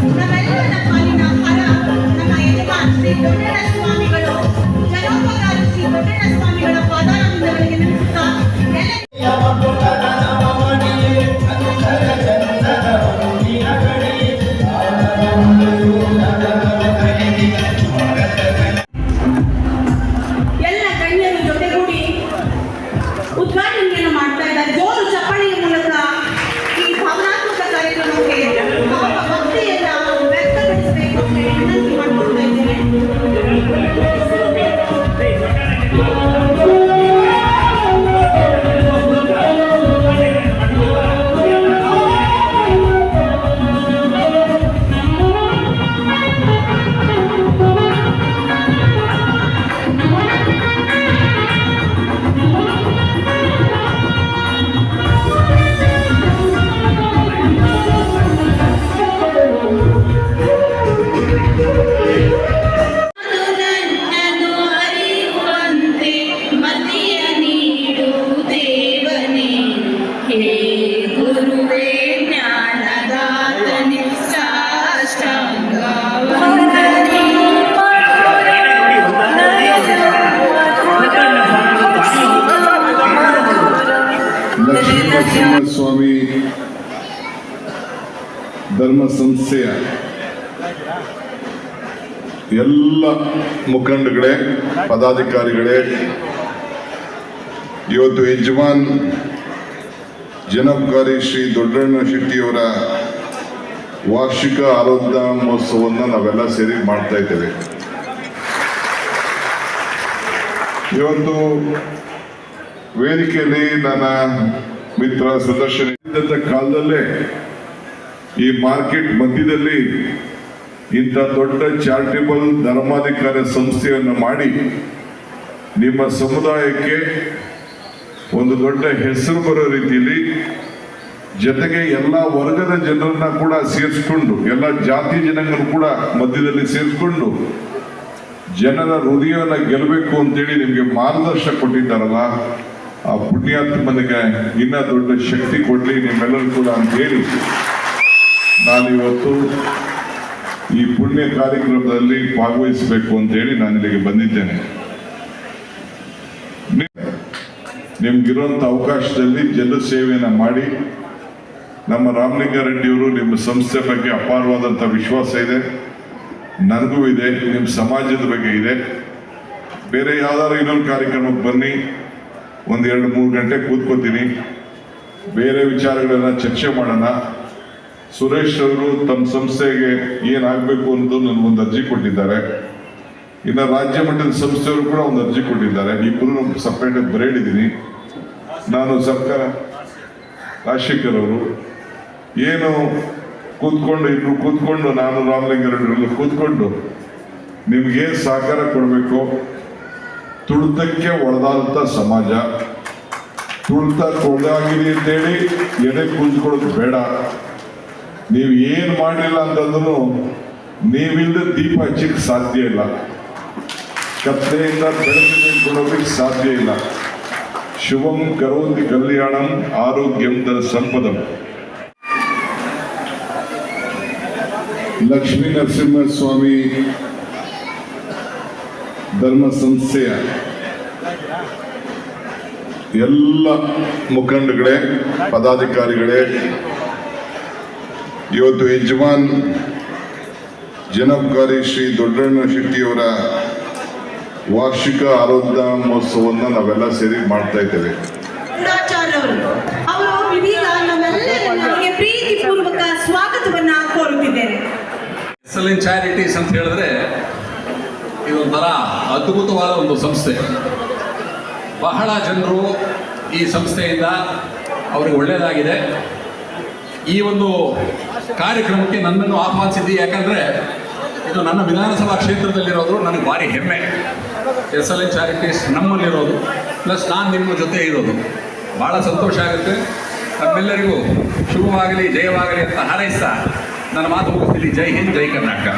ನಮ್ಮೆಲ್ಲರ ಪಾಲಿನ ಹರ ನಮ್ಮ ಯಜಮಾನ್ ಶ್ರೀ ದೊಡ್ಡಣ್ಣ ಸ್ವಾಮಿಗಳು ಜನೋಪಕಾರ ಲಕ್ಷ್ಮೀನರಸಿಂಹಸ್ವಾಮಿ ಧರ್ಮ ಸಂಸ್ಥೆಯ ಎಲ್ಲ ಮುಖಂಡಗಳೇ, ಪದಾಧಿಕಾರಿಗಳೇ, ಇವತ್ತು ಯಜಮಾನ್ ಜನಾಬ್ಕಾರಿ ಶ್ರೀ ದೊಡ್ಡಣ್ಣ ಶೆಟ್ಟಿಯವರ ವಾರ್ಷಿಕ ಆರೋಗ್ಯ ಮಹೋತ್ಸವವನ್ನು ನಾವೆಲ್ಲ ಸೇರಿ ಮಾಡ್ತಾ ಇದ್ದೇವೆ. ಇವತ್ತು ವೇದಿಕೆಯಲ್ಲಿ ನನ್ನ ಮಿತ್ರ ಸುದರ್ಶನ ಇದ್ದಂಥ ಕಾಲದಲ್ಲೇ ಈ ಮಾರ್ಕೆಟ್ ಮಧ್ಯದಲ್ಲಿ ಇಂಥ ದೊಡ್ಡ ಚಾರಿಟೇಬಲ್ ಧರ್ಮಾಧಿಕಾರಿ ಸಂಸ್ಥೆಯನ್ನು ಮಾಡಿ ನಿಮ್ಮ ಸಮುದಾಯಕ್ಕೆ ಒಂದು ದೊಡ್ಡ ಹೆಸರು ಬರೋ ರೀತಿಯಲ್ಲಿ ಜೊತೆಗೆ ಎಲ್ಲ ವರ್ಗದ ಜನರನ್ನ ಕೂಡ ಸೇರಿಸ್ಕೊಂಡು, ಎಲ್ಲ ಜಾತಿ ಜನಗಳನ್ನು ಕೂಡ ಮಧ್ಯದಲ್ಲಿ ಸೇರಿಸ್ಕೊಂಡು ಜನರ ಹೃದಯವನ್ನು ಗೆಲ್ಲಬೇಕು ಅಂತೇಳಿ ನಿಮಗೆ ಮಾರ್ಗದರ್ಶನ ಕೊಟ್ಟಿದ್ದಾರಲ್ಲ ಆ ಪುಣ್ಯಾತ್ಮನಿಗೆ ಇನ್ನ ದೊಡ್ಡ ಶಕ್ತಿ ಕೊಡ್ಲಿ, ನಿಮ್ಮೆಲ್ಲರೂ ಕೂಡ ಅಂತ ಹೇಳಿ ನಾನು ಇವತ್ತು ಈ ಪುಣ್ಯ ಕಾರ್ಯಕ್ರಮದಲ್ಲಿ ಭಾಗವಹಿಸಬೇಕು ಅಂತ ಹೇಳಿ ನಾನು ಇಲ್ಲಿಗೆ ಬಂದಿದ್ದೇನೆ ನಿಮ್ಗಿರುವಂತ ಅವಕಾಶದಲ್ಲಿ ಜನ ಸೇವೆಯನ್ನ ಮಾಡಿ, ನಮ್ಮ ರಾಮಲಿಂಗಾರೆಡ್ಡಿಯವರು ನಿಮ್ಮ ಸಂಸ್ಥೆ ಬಗ್ಗೆ ಅಪಾರವಾದಂಥ ವಿಶ್ವಾಸ ಇದೆ. ನನಗೂ ಇದೆ ನಿಮ್ಮ ಸಮಾಜದ ಬಗ್ಗೆ ಇದೆ. ಬೇರೆ ಯಾವ್ದಾದ್ರು ಇನ್ನೊಂದು ಕಾರ್ಯಕ್ರಮಕ್ಕೆ ಬನ್ನಿ. ಒಂದು ಎರಡು ಮೂರು ಗಂಟೆ ಕೂತ್ಕೋತೀನಿ. ಬೇರೆ ವಿಚಾರಗಳನ್ನ ಚರ್ಚೆ ಮಾಡೋಣ. ಸುರೇಶ್ ಅವರು ತಮ್ಮ ಸಂಸ್ಥೆಗೆ ಏನಾಗಬೇಕು ಅನ್ನೋದು ಒಂದು ಅರ್ಜಿ ಕೊಟ್ಟಿದ್ದಾರೆ. ಇನ್ನು ರಾಜ್ಯ ಮಟ್ಟದ ಸಂಸ್ಥೆಯವರು ಕೂಡ ಒಂದು ಅರ್ಜಿ ಕೊಟ್ಟಿದ್ದಾರೆ. ಇಬ್ಬರು ಸಪ್ರೇಟ್ ಬರೇಡಿದ್ದೀನಿ ನಾನು ಸರ್ಕಾರ, ರಾಜಶೇಖರ್ ಅವರು, ಏನು ಕೂತ್ಕೊಂಡು ಇಬ್ರು ಕೂತ್ಕೊಂಡು ನಾನು ರಾಮಲಿಂಗಾರೆಡ್ಡಿ ಕೂತ್ಕೊಂಡು ನಿಮ್ಗೆ ಸಹಕಾರ ಕೊಡಬೇಕು? ತುಳಿತಕ್ಕೆ ಒಳದಾದಂಥ ಸಮಾಜ, ತುಳಿತ ಕೊಡಾಗಿದೆ ಅಂತೇಳಿ ಎಡೆ ಕುಂತ್ಕೊಳ್ಳೋದು ಬೇಡ. ನೀವು ಏನು ಮಾಡಲಿಲ್ಲ ಅಂತಂದ್ರೂ ನೀವಿಲ್ಲದೆ ದೀಪ ಹಚ್ಚಕ್ಕೆ ಸಾಧ್ಯ ಇಲ್ಲ. ಕತ್ತೆಯಿಂದ ಬೆಳಕಿಗೆ ಕೊಡೋದಕ್ಕೆ ಸಾಧ್ಯ ಇಲ್ಲ. ಶುಭಂ ಕರೋತಿ ಕಲ್ಯಾಣಂ ಆರೋಗ್ಯಂ ಧನ ಸಂಪದಂ. ಲಕ್ಷ್ಮೀ ನರಸಿಂಹಸ್ವಾಮಿ ಧರ್ಮ ಸಂಸ್ಥೆಯ ಎಲ್ಲ ಮುಖಂಡಗಳೇ ಪದಾಧಿಕಾರಿಗಳೇ ಇವತ್ತು ಯಜಮಾನ್ ಜನಾಬ್ಕಾರಿ ಶ್ರೀ ದೊಡ್ಡಣ್ಣ ಶೆಟ್ಟಿಯವರ ವಾರ್ಷಿಕ ಆರೋಗ್ಯ ಮಹೋತ್ಸವವನ್ನು ನಾವೆಲ್ಲ ಸೇರಿ ಮಾಡ್ತಾ ಇದ್ದೇವೆ. ಸ್ವಾಗತವನ್ನ ಕೋರುತ್ತಿದ್ದೇನೆ ಚಾರಿಟೀಸ್ ಅಂತ ಹೇಳಿದ್ರೆ ಇದೊಂಥರ ಅದ್ಭುತವಾದ ಒಂದು ಸಂಸ್ಥೆ. ಬಹಳ ಜನರು ಈ ಸಂಸ್ಥೆಯಿಂದ ಅವರಿಗೆ ಒಳ್ಳೆಯದಾಗಿದೆ ಈ ಒಂದು ಕಾರ್ಯಕ್ರಮಕ್ಕೆ ನನ್ನನ್ನು ಆಹ್ವಾನಿಸಿದ್ದಿ ಯಾಕಂದರೆ ಇದು ನನ್ನ ವಿಧಾನಸಭಾ ಕ್ಷೇತ್ರದಲ್ಲಿರೋದು ನನಗೆ ಭಾರಿ ಹೆಮ್ಮೆ. ಎಸ್ ಎಲ್ ಎನ್ ಚಾರಿಟೀಸ್ ನಮ್ಮಲ್ಲಿರೋದು, ಪ್ಲಸ್ ನಾನು ನಿಮ್ಮ ಜೊತೆ ಇರೋದು. ಭಾಳ ಸಂತೋಷ ಆಗುತ್ತೆ. ನಮ್ಮೆಲ್ಲರಿಗೂ ಶುಭವಾಗಲಿ, ಜಯವಾಗಲಿ ಅಂತ ಹಾರೈಸ್ತಾ ನನ್ನ ಮಾತು ಮುಗಿಸ್ತೀನಿ. ಜೈ ಹಿಂದ್, ಜೈ ಕರ್ನಾಟಕ.